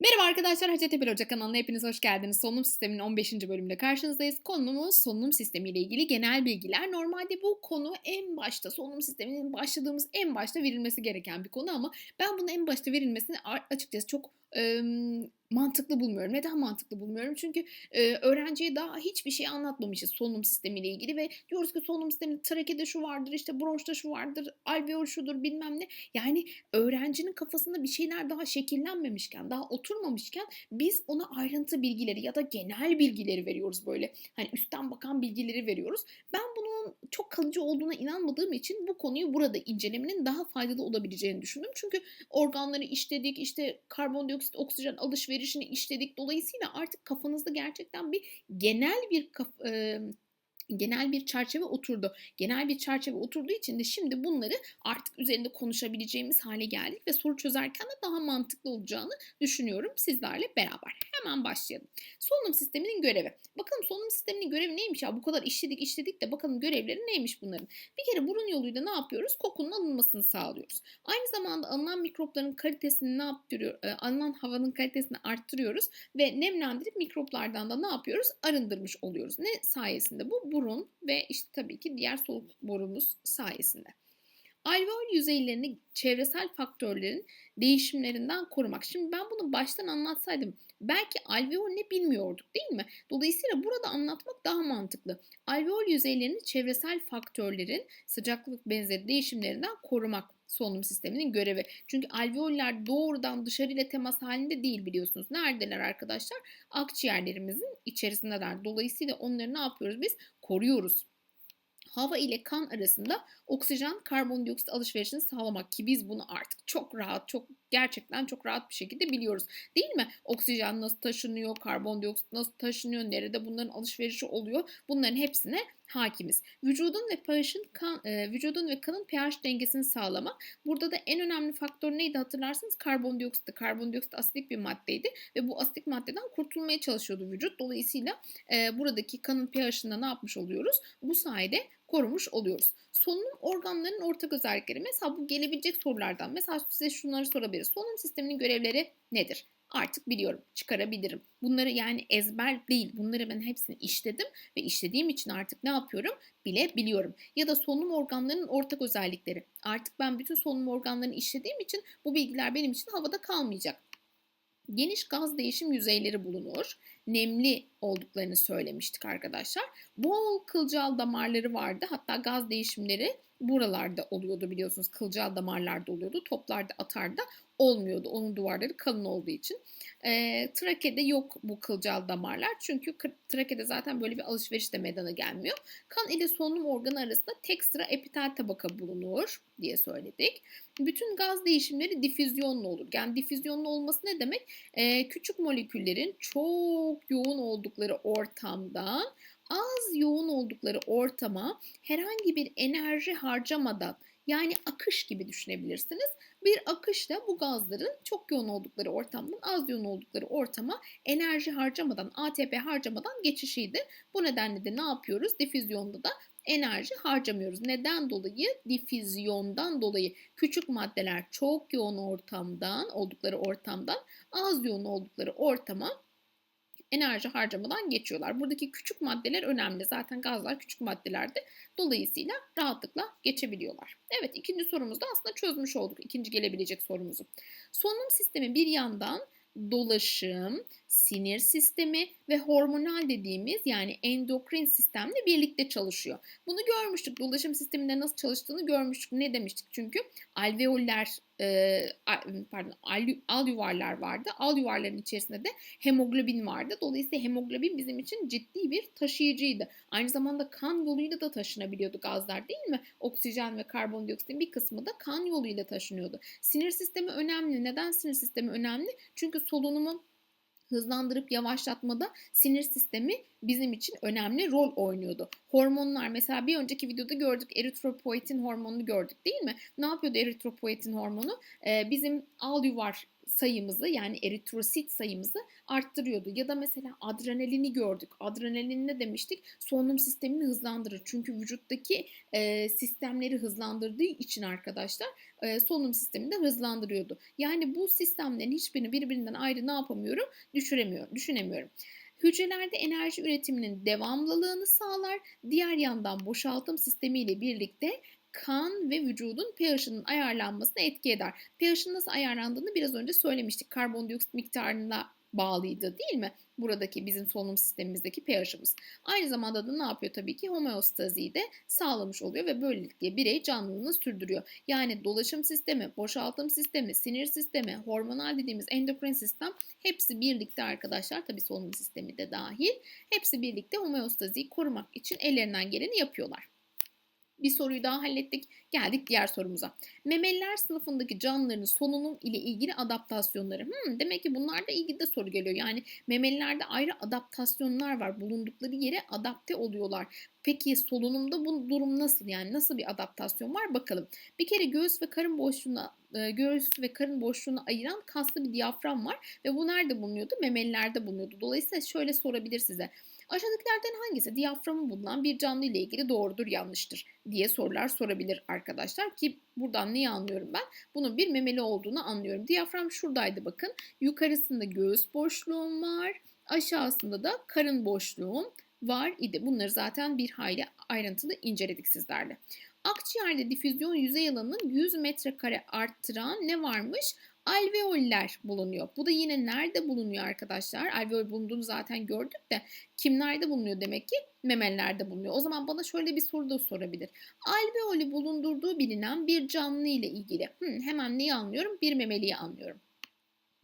Merhaba arkadaşlar, Hacettepe Hoca kanalına hepiniz hoş geldiniz. Solunum sisteminin 15. bölümünde karşınızdayız. Konumuz solunum sistemi ile ilgili genel bilgiler. Normalde bu konu en başta, solunum sisteminin başladığımız en başta verilmesi gereken bir konu ama ben bunun en başta verilmesini açıkçası çok mantıklı bulmuyorum. Neden mantıklı bulmuyorum? Çünkü e, öğrenciye daha hiçbir şey anlatmamışız solunum sistemiyle ilgili ve diyoruz ki solunum sisteminde trakede şu vardır, işte bronşta şu vardır, alveol şudur bilmem ne. Yani öğrencinin kafasında bir şeyler daha şekillenmemişken, daha oturmamışken biz ona ayrıntı bilgileri ya da genel bilgileri veriyoruz böyle. Hani üstten bakan bilgileri veriyoruz. Ben çok kalıcı olduğuna inanmadığım için bu konuyu burada incelemenin daha faydalı olabileceğini düşündüm. Çünkü organları işledik, işte karbondioksit, oksijen alışveriş alışverişini işledik. Dolayısıyla artık kafanızda gerçekten bir genel bir kaf, e, genel bir çerçeve oturdu. Genel bir çerçeve oturduğu için de şimdi bunları artık üzerinde konuşabileceğimiz hale geldik ve soru çözerken de daha mantıklı olacağını düşünüyorum sizlerle beraber. Hemen başlayalım. Solunum sisteminin görevi. Bakalım solunum sisteminin görevi neymiş ya? Bu kadar işledik işledik de bakalım görevleri neymiş bunların? Bir kere burun yoluyla ne yapıyoruz? Kokunun alınmasını sağlıyoruz. Aynı zamanda alınan mikropların kalitesini ne yaptırıyor? E, alınan havanın kalitesini arttırıyoruz ve nemlendirip mikroplardan da ne yapıyoruz? Arındırmış oluyoruz. Ne sayesinde bu? burun ve işte tabii ki diğer soluk borumuz sayesinde. Alveol yüzeylerini çevresel faktörlerin değişimlerinden korumak. Şimdi ben bunu baştan anlatsaydım belki alveol ne bilmiyorduk değil mi? Dolayısıyla burada anlatmak daha mantıklı. Alveol yüzeylerini çevresel faktörlerin sıcaklık benzeri değişimlerinden korumak solunum sisteminin görevi. Çünkü alveoller doğrudan dışarıyla temas halinde değil biliyorsunuz. Neredeler arkadaşlar? Akciğerlerimizin içerisindeler. Dolayısıyla onları ne yapıyoruz biz? Koruyoruz hava ile kan arasında oksijen karbondioksit alışverişini sağlamak ki biz bunu artık çok rahat, çok gerçekten çok rahat bir şekilde biliyoruz. Değil mi? Oksijen nasıl taşınıyor, karbondioksit nasıl taşınıyor, nerede bunların alışverişi oluyor? Bunların hepsine hakimiz. Vücudun ve pH'in kan, e, vücudun ve kanın pH dengesini sağlamak. Burada da en önemli faktör neydi hatırlarsınız? Karbondioksitti. Karbondioksit asidik bir maddeydi ve bu asidik maddeden kurtulmaya çalışıyordu vücut. Dolayısıyla e, buradaki kanın pH'inde ne yapmış oluyoruz? Bu sayede korumuş oluyoruz. Solunum organlarının ortak özellikleri. Mesela bu gelebilecek sorulardan. Mesela size şunları sorabiliriz. Solunum sisteminin görevleri nedir? Artık biliyorum, çıkarabilirim. Bunları yani ezber değil. Bunları ben hepsini işledim ve işlediğim için artık ne yapıyorum? Bile biliyorum. Ya da solunum organlarının ortak özellikleri. Artık ben bütün solunum organlarını işlediğim için bu bilgiler benim için havada kalmayacak. Geniş gaz değişim yüzeyleri bulunur. Nemli olduklarını söylemiştik arkadaşlar. Bol kılcal damarları vardı. Hatta gaz değişimleri buralarda oluyordu biliyorsunuz. Kılcal damarlarda oluyordu. Toplarda atarda olmuyordu. Onun duvarları kalın olduğu için. E, trakede yok bu kılcal damarlar. Çünkü trakede zaten böyle bir alışveriş de meydana gelmiyor. Kan ile solunum organı arasında tek sıra epitel tabaka bulunur diye söyledik. Bütün gaz değişimleri difüzyonlu olur. Yani difüzyonlu olması ne demek? E, küçük moleküllerin çok yoğun oldukları ortamdan az yoğun oldukları ortama herhangi bir enerji harcamadan yani akış gibi düşünebilirsiniz. Bir akışla bu gazların çok yoğun oldukları ortamdan az yoğun oldukları ortama enerji harcamadan, ATP harcamadan geçişiydi. Bu nedenle de ne yapıyoruz? Difüzyonda da enerji harcamıyoruz. Neden dolayı? Difüzyondan dolayı küçük maddeler çok yoğun ortamdan oldukları ortamdan az yoğun oldukları ortama enerji harcamadan geçiyorlar. Buradaki küçük maddeler önemli. Zaten gazlar küçük maddelerdi. Dolayısıyla rahatlıkla geçebiliyorlar. Evet ikinci sorumuzda aslında çözmüş olduk. İkinci gelebilecek sorumuzu. Solunum sistemi bir yandan dolaşım, sinir sistemi ve hormonal dediğimiz yani endokrin sistemle birlikte çalışıyor. Bunu görmüştük. Dolaşım sisteminde nasıl çalıştığını görmüştük. Ne demiştik? Çünkü alveoller e, pardon al yuvarlar vardı. Al yuvarların içerisinde de hemoglobin vardı. Dolayısıyla hemoglobin bizim için ciddi bir taşıyıcıydı. Aynı zamanda kan yoluyla da taşınabiliyordu gazlar değil mi? Oksijen ve karbondioksitin bir kısmı da kan yoluyla taşınıyordu. Sinir sistemi önemli. Neden sinir sistemi önemli? Çünkü solunumu hızlandırıp yavaşlatmada sinir sistemi bizim için önemli rol oynuyordu. Hormonlar mesela bir önceki videoda gördük eritropoietin hormonunu gördük değil mi? Ne yapıyordu eritropoietin hormonu? Ee, bizim al yuvar sayımızı yani eritrosit sayımızı arttırıyordu. Ya da mesela adrenalini gördük. Adrenalin ne demiştik? Solunum sistemini hızlandırır. Çünkü vücuttaki e, sistemleri hızlandırdığı için arkadaşlar e, solunum sistemini de hızlandırıyordu. Yani bu sistemlerin hiçbirini birbirinden ayrı ne yapamıyorum? Düşüremiyorum, düşünemiyorum. Hücrelerde enerji üretiminin devamlılığını sağlar. Diğer yandan boşaltım sistemiyle birlikte kan ve vücudun pH'ının ayarlanmasına etki eder. pH'ın nasıl ayarlandığını biraz önce söylemiştik. Karbondioksit miktarına bağlıydı değil mi? Buradaki bizim solunum sistemimizdeki pH'ımız. Aynı zamanda da ne yapıyor tabii ki? Homeostaziyi de sağlamış oluyor ve böylelikle birey canlılığını sürdürüyor. Yani dolaşım sistemi, boşaltım sistemi, sinir sistemi, hormonal dediğimiz endokrin sistem hepsi birlikte arkadaşlar tabii solunum sistemi de dahil hepsi birlikte homeostaziyi korumak için ellerinden geleni yapıyorlar. Bir soruyu daha hallettik. Geldik diğer sorumuza. Memeliler sınıfındaki canlıların solunum ile ilgili adaptasyonları. Hmm, demek ki bunlarda ilgili de soru geliyor. Yani memelilerde ayrı adaptasyonlar var. Bulundukları yere adapte oluyorlar. Peki solunumda bu durum nasıl? Yani nasıl bir adaptasyon var? Bakalım. Bir kere göğüs ve karın boşluğuna e, göğüs ve karın boşluğunu ayıran kaslı bir diyafram var ve bu nerede bulunuyordu? Memelilerde bulunuyordu. Dolayısıyla şöyle sorabilir size. Aşağıdakilerden hangisi diyaframı bulunan bir canlı ile ilgili doğrudur yanlıştır diye sorular sorabilir arkadaşlar ki buradan neyi anlıyorum ben? Bunun bir memeli olduğunu anlıyorum. Diyafram şuradaydı bakın. Yukarısında göğüs boşluğum var. Aşağısında da karın boşluğum var idi. Bunları zaten bir hayli ayrıntılı inceledik sizlerle. Akciğerde difüzyon yüzey alanının 100 metrekare arttıran ne varmış? Alveoller bulunuyor. Bu da yine nerede bulunuyor arkadaşlar? Alveol bulunduğunu zaten gördük de kimlerde bulunuyor demek ki? Memelilerde bulunuyor. O zaman bana şöyle bir soru da sorabilir. Alveoli bulundurduğu bilinen bir canlı ile ilgili. Hmm, hemen neyi anlıyorum? Bir memeliyi anlıyorum.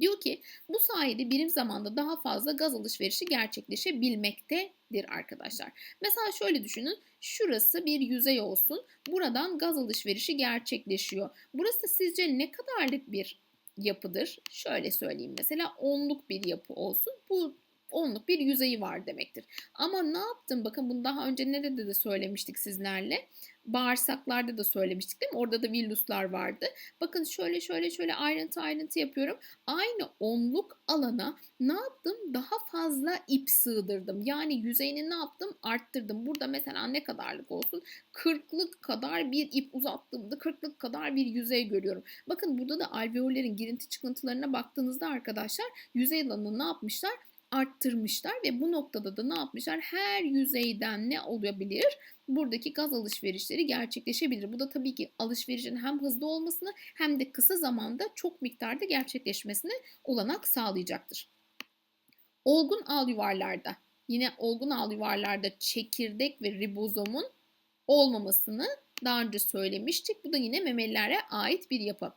Diyor ki bu sayede birim zamanda daha fazla gaz alışverişi gerçekleşebilmektedir arkadaşlar. Mesela şöyle düşünün. Şurası bir yüzey olsun. Buradan gaz alışverişi gerçekleşiyor. Burası sizce ne kadarlık bir yapıdır. Şöyle söyleyeyim mesela onluk bir yapı olsun. Bu onluk bir yüzeyi var demektir. Ama ne yaptım? Bakın bunu daha önce nerede de söylemiştik sizlerle. Bağırsaklarda da söylemiştik değil mi? Orada da villuslar vardı. Bakın şöyle şöyle şöyle ayrıntı ayrıntı yapıyorum. Aynı onluk alana ne yaptım? Daha fazla ip sığdırdım. Yani yüzeyini ne yaptım? Arttırdım. Burada mesela ne kadarlık olsun? Kırklık kadar bir ip uzattığımda kırklık kadar bir yüzey görüyorum. Bakın burada da alveollerin girinti çıkıntılarına baktığınızda arkadaşlar yüzey alanını ne yapmışlar? Arttırmışlar ve bu noktada da ne yapmışlar? Her yüzeyden ne olabilir? Buradaki gaz alışverişleri gerçekleşebilir. Bu da tabii ki alışverişin hem hızlı olmasını hem de kısa zamanda çok miktarda gerçekleşmesine olanak sağlayacaktır. Olgun al yuvarlarda yine olgun al yuvarlarda çekirdek ve ribozomun olmamasını daha önce söylemiştik. Bu da yine memelilere ait bir yapı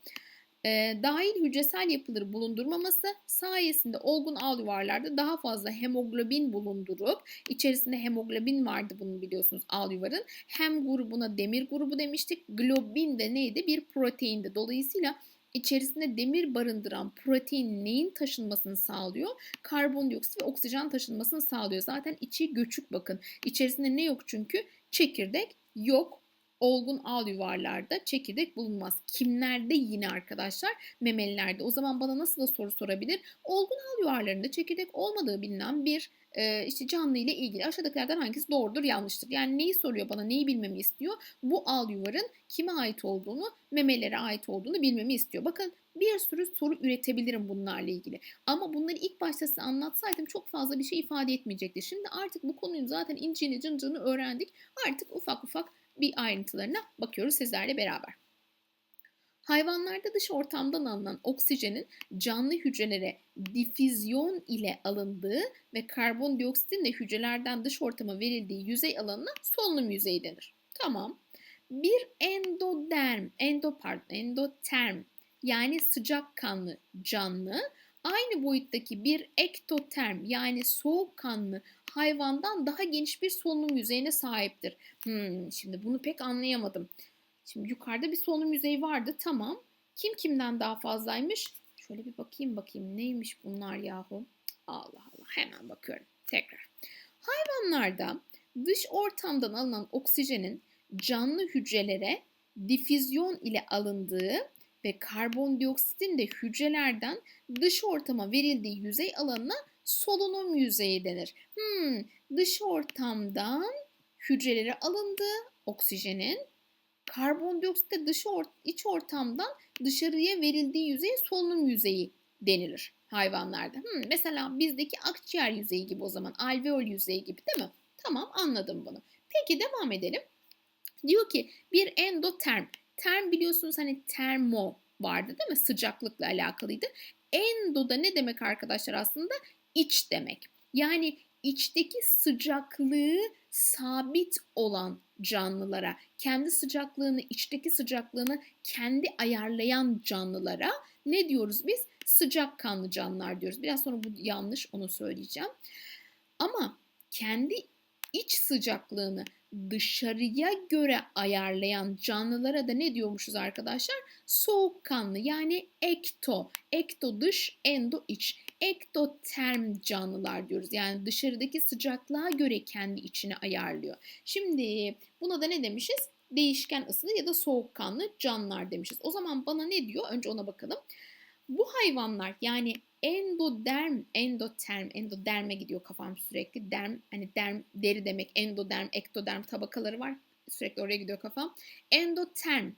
e, dahil hücresel yapıları bulundurmaması sayesinde olgun al yuvarlarda daha fazla hemoglobin bulundurup içerisinde hemoglobin vardı bunu biliyorsunuz al yuvarın. Hem grubuna demir grubu demiştik. Globin de neydi? Bir proteindi. Dolayısıyla içerisinde demir barındıran protein neyin taşınmasını sağlıyor? Karbondioksit ve oksijen taşınmasını sağlıyor. Zaten içi göçük bakın. İçerisinde ne yok çünkü? Çekirdek yok olgun al yuvarlarda çekirdek bulunmaz. Kimlerde yine arkadaşlar? Memelilerde. O zaman bana nasıl da soru sorabilir? Olgun al yuvarlarında çekirdek olmadığı bilinen bir e, işte canlı ile ilgili aşağıdakilerden hangisi doğrudur yanlıştır? Yani neyi soruyor bana neyi bilmemi istiyor? Bu al yuvarın kime ait olduğunu memelere ait olduğunu bilmemi istiyor. Bakın bir sürü soru üretebilirim bunlarla ilgili. Ama bunları ilk başta size anlatsaydım çok fazla bir şey ifade etmeyecekti. Şimdi artık bu konuyu zaten incini cıncını öğrendik. Artık ufak ufak bir ayrıntılarına bakıyoruz sizlerle beraber. Hayvanlarda dış ortamdan alınan oksijenin canlı hücrelere difüzyon ile alındığı ve karbondioksitin de hücrelerden dış ortama verildiği yüzey alanına solunum yüzeyi denir. Tamam. Bir endoderm, endo pardon, endoterm yani sıcak kanlı canlı aynı boyuttaki bir ektoterm yani soğukkanlı hayvandan daha geniş bir solunum yüzeyine sahiptir. Hmm, şimdi bunu pek anlayamadım. Şimdi yukarıda bir solunum yüzeyi vardı tamam. Kim kimden daha fazlaymış? Şöyle bir bakayım bakayım neymiş bunlar yahu. Allah Allah hemen bakıyorum tekrar. Hayvanlarda dış ortamdan alınan oksijenin canlı hücrelere difüzyon ile alındığı ve karbondioksitin de hücrelerden dış ortama verildiği yüzey alanına solunum yüzeyi denir. Hmm, dış ortamdan hücreleri alındı oksijenin. Karbondioksit de dış or iç ortamdan dışarıya verildiği yüzeye solunum yüzeyi denilir hayvanlarda. Hmm, mesela bizdeki akciğer yüzeyi gibi o zaman alveol yüzeyi gibi değil mi? Tamam anladım bunu. Peki devam edelim. Diyor ki bir endoterm. Term biliyorsunuz hani termo vardı değil mi? Sıcaklıkla alakalıydı. Endo da ne demek arkadaşlar aslında? İç demek. Yani içteki sıcaklığı sabit olan canlılara, kendi sıcaklığını, içteki sıcaklığını kendi ayarlayan canlılara ne diyoruz biz? Sıcak kanlı canlılar diyoruz. Biraz sonra bu yanlış onu söyleyeceğim. Ama kendi iç sıcaklığını dışarıya göre ayarlayan canlılara da ne diyormuşuz arkadaşlar? Soğukkanlı yani ekto. Ekto dış, endo iç. Ektoterm canlılar diyoruz. Yani dışarıdaki sıcaklığa göre kendi içini ayarlıyor. Şimdi buna da ne demişiz? Değişken ısılı ya da soğukkanlı canlılar demişiz. O zaman bana ne diyor? Önce ona bakalım. Bu hayvanlar yani endoderm, endoterm, endoderme gidiyor kafam sürekli. Derm, hani derm, deri demek, endoderm, ektoderm tabakaları var. Sürekli oraya gidiyor kafam. Endoterm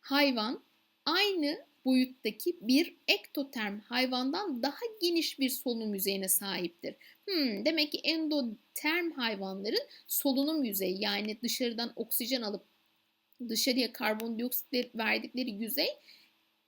hayvan aynı boyuttaki bir ektoterm hayvandan daha geniş bir solunum yüzeyine sahiptir. Hmm, demek ki endoterm hayvanların solunum yüzeyi yani dışarıdan oksijen alıp dışarıya karbondioksit verdikleri yüzey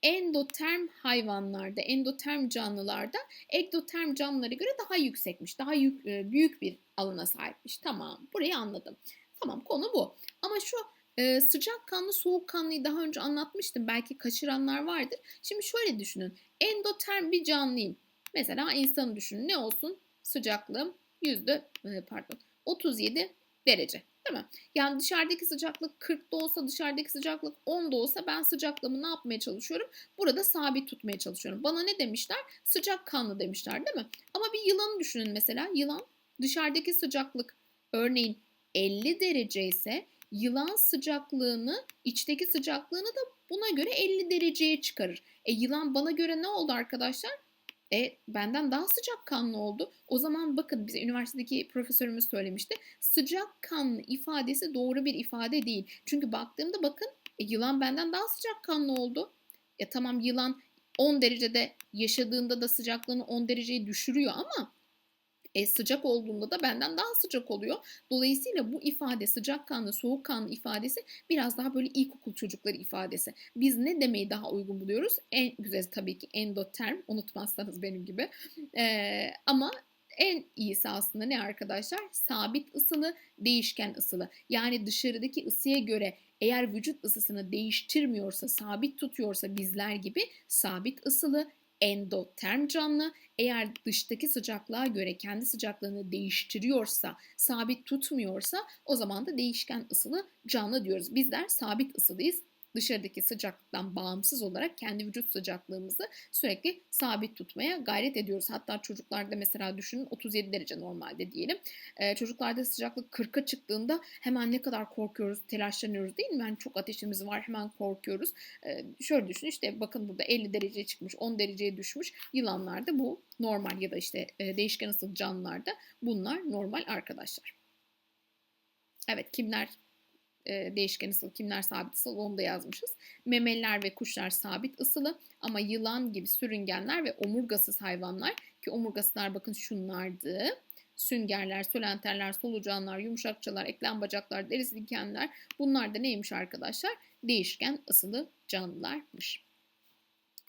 endoterm hayvanlarda, endoterm canlılarda ektoterm canlılara göre daha yüksekmiş. Daha e, büyük bir alana sahipmiş. Tamam burayı anladım. Tamam konu bu. Ama şu e, sıcak kanlı soğuk kanlıyı daha önce anlatmıştım. Belki kaçıranlar vardır. Şimdi şöyle düşünün. Endoterm bir canlıyım. Mesela insanı düşünün. Ne olsun? Sıcaklığım yüzde pardon 37 derece. Değil mi? Yani dışarıdaki sıcaklık 40 da olsa dışarıdaki sıcaklık 10 da olsa ben sıcaklığımı ne yapmaya çalışıyorum? Burada sabit tutmaya çalışıyorum. Bana ne demişler? Sıcak kanlı demişler değil mi? Ama bir yılanı düşünün mesela. Yılan dışarıdaki sıcaklık örneğin 50 derece ise yılan sıcaklığını, içteki sıcaklığını da buna göre 50 dereceye çıkarır. E yılan bana göre ne oldu arkadaşlar? E benden daha sıcak kanlı oldu. O zaman bakın bize üniversitedeki profesörümüz söylemişti. Sıcak kanlı ifadesi doğru bir ifade değil. Çünkü baktığımda bakın e, yılan benden daha sıcak kanlı oldu. Ya tamam yılan 10 derecede yaşadığında da sıcaklığını 10 dereceye düşürüyor ama e, sıcak olduğunda da benden daha sıcak oluyor. Dolayısıyla bu ifade sıcakkanlı, soğukkanlı ifadesi biraz daha böyle ilkokul çocukları ifadesi. Biz ne demeyi daha uygun buluyoruz? En güzel tabii ki endoterm unutmazsanız benim gibi. E, ama en iyisi aslında ne arkadaşlar? Sabit ısılı, değişken ısılı. Yani dışarıdaki ısıya göre eğer vücut ısısını değiştirmiyorsa, sabit tutuyorsa bizler gibi sabit ısılı, endoterm canlı eğer dıştaki sıcaklığa göre kendi sıcaklığını değiştiriyorsa, sabit tutmuyorsa o zaman da değişken ısılı canlı diyoruz. Bizler sabit ısılıyız dışarıdaki sıcaklıktan bağımsız olarak kendi vücut sıcaklığımızı sürekli sabit tutmaya gayret ediyoruz. Hatta çocuklarda mesela düşünün 37 derece normalde diyelim. Ee, çocuklarda sıcaklık 40'a çıktığında hemen ne kadar korkuyoruz, telaşlanıyoruz değil mi? Yani çok ateşimiz var hemen korkuyoruz. Ee, şöyle düşün işte bakın burada 50 dereceye çıkmış, 10 dereceye düşmüş. Yılanlarda bu normal ya da işte e, değişken ısıl canlılarda bunlar normal arkadaşlar. Evet kimler e, değişken ısılı, kimler sabit ısılı onu da yazmışız. Memeliler ve kuşlar sabit ısılı ama yılan gibi sürüngenler ve omurgasız hayvanlar ki omurgasızlar bakın şunlardı. Süngerler, sölenterler, solucanlar, yumuşakçalar, eklem bacaklar, derisi dikenler bunlar da neymiş arkadaşlar? Değişken ısılı canlılarmış.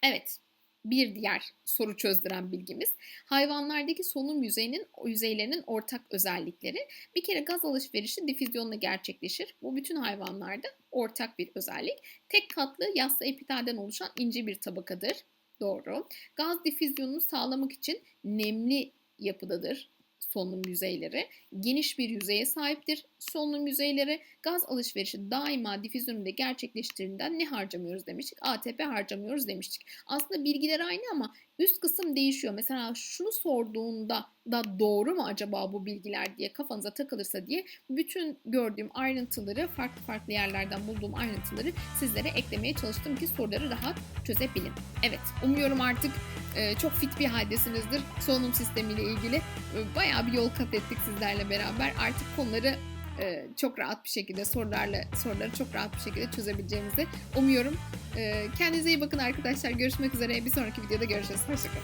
Evet, bir diğer soru çözdüren bilgimiz hayvanlardaki solunum yüzeyinin yüzeylerinin ortak özellikleri. Bir kere gaz alışverişi difüzyonla gerçekleşir. Bu bütün hayvanlarda ortak bir özellik. Tek katlı yassı epitalden oluşan ince bir tabakadır. Doğru. Gaz difüzyonunu sağlamak için nemli yapıdadır solunum yüzeyleri geniş bir yüzeye sahiptir. Solunum yüzeyleri gaz alışverişi daima difüzyonunda gerçekleştiğinden ne harcamıyoruz demiştik? ATP harcamıyoruz demiştik. Aslında bilgiler aynı ama üst kısım değişiyor. Mesela şunu sorduğunda da doğru mu acaba bu bilgiler diye kafanıza takılırsa diye bütün gördüğüm ayrıntıları farklı farklı yerlerden bulduğum ayrıntıları sizlere eklemeye çalıştım ki soruları rahat çözebilin. Evet umuyorum artık e, çok fit bir haldesinizdir solunum sistemiyle ilgili. E, bayağı bir yol kat ettik sizlerle beraber. Artık konuları e, çok rahat bir şekilde sorularla soruları çok rahat bir şekilde çözebileceğinizi umuyorum. E, kendinize iyi bakın arkadaşlar. Görüşmek üzere. Bir sonraki videoda görüşürüz. Hoşçakalın.